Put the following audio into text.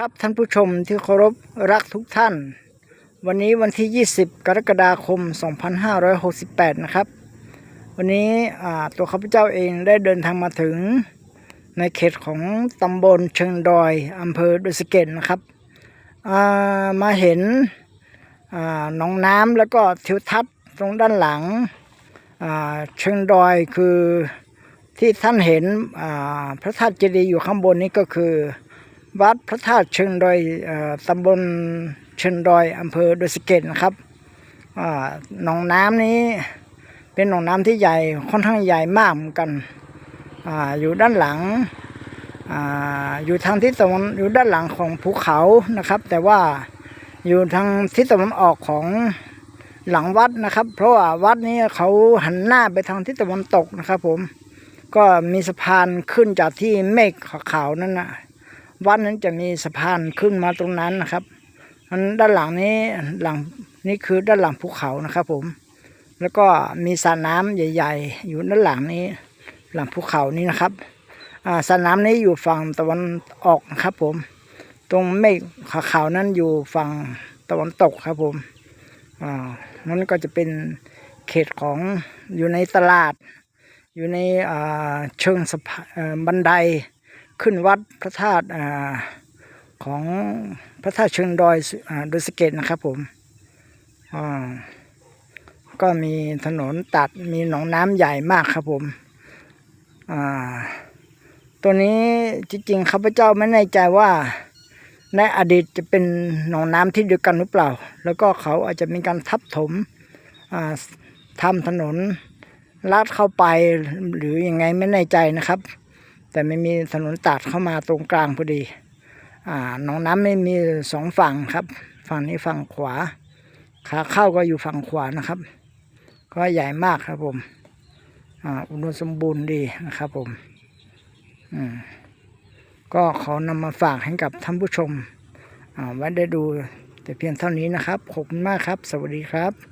ครับท่านผู้ชมที่เคารพรักทุกท่าน วันนี้วันที่ 20 กรกฎาคม 2568 นะครับ วันนี้ตัวข้าพเจ้าเองได้เดินทางมาถึงในเขตของตำบลเชิงดอยอำเภอดุสเกตนะครับามาเห็นหนองน้ำแล้วก็ทิวทัศน์ตรงด้านหลังเชิงดอยคือที่ท่านเห็นพระธาตุเจดีย์อยู่ข้างบนนี้ก็คือ วัดพระธาตุเชิงดอยตำบลเชิงดอยอำเภอดอยสะเก็ดนะครับหนองน้ำนี้เป็นหนองน้ำที่ใหญ่ค่อนข้างใหญ่มากเหมือนกันออยู่ด้านหลังออยู่ทางทิศตะวันอยู่ด้านหลังของภูเขานะครับ แต่ว่าอยู่ทางทิศตะวันออกของหลังวัดนะครับ เพราะว่าวัดนี้เขาหันหน้าไปทางทิศตะวันตกนะครับ ผมก็มีสะพานขึ้นจากที่เมฆขาวๆนั่นนะ วัดนั้นจะมีสะพานขึ้นมาตรงนั้นนะครับอันด้านหลังนี้หลังนี่คือด้านหลังภูเขานะครับ ผม แล้วก็มีสระน้ำใหญ่ ๆ อยู่ด้านหลังนี้ หลังภูเขานี้นะครับสระน้ำนี้อยู่ฝั่งตะวันออกนะครับ ผม ตรงเมฆขาวๆนั้นอยู่ฝั่งตะวันตกครับ ผมอ่านั่นก็จะเป็นเขตของอยู่ในตลาด อยู่ในอ่าเชิงสะพานบันได ขึ้นวัดพระธาตุของพระธาตุเชิงดอยสุอ่าดยสเก็ดนะครับผมก็มีถนนตัดมีหนองน้ำใหญ่มากครับผมตัวนี้จริงๆข้าพเจ้าไม่แน่ใจว่าในอดีตจะเป็นหนองน้ำที่เดียวกันหรือเปล่า แล้วก็เขาอาจจะมีการทับถมทำถนนลาดเข้าไปหรือยังไงไม่แน่ใจนะครับ แต่ไม่มีถนนตัดเข้ามาตรงกลางพอดี อ่าหนองน้ำไม่มีสองฝั่งครับ ฝั่งนี้ฝั่งขวา ขาเข้าก็อยู่ฝั่งขวานะครับ ก็ใหญ่มากครับผม อ่า อุดมสมบูรณ์ดีนะครับผม อืมก็ขอนำมาฝากให้กับท่านผู้ชมอ่าไว้ได้ดูแต่เพียงเท่านี้นะครับ ขอบคุณมากครับ สวัสดีครับ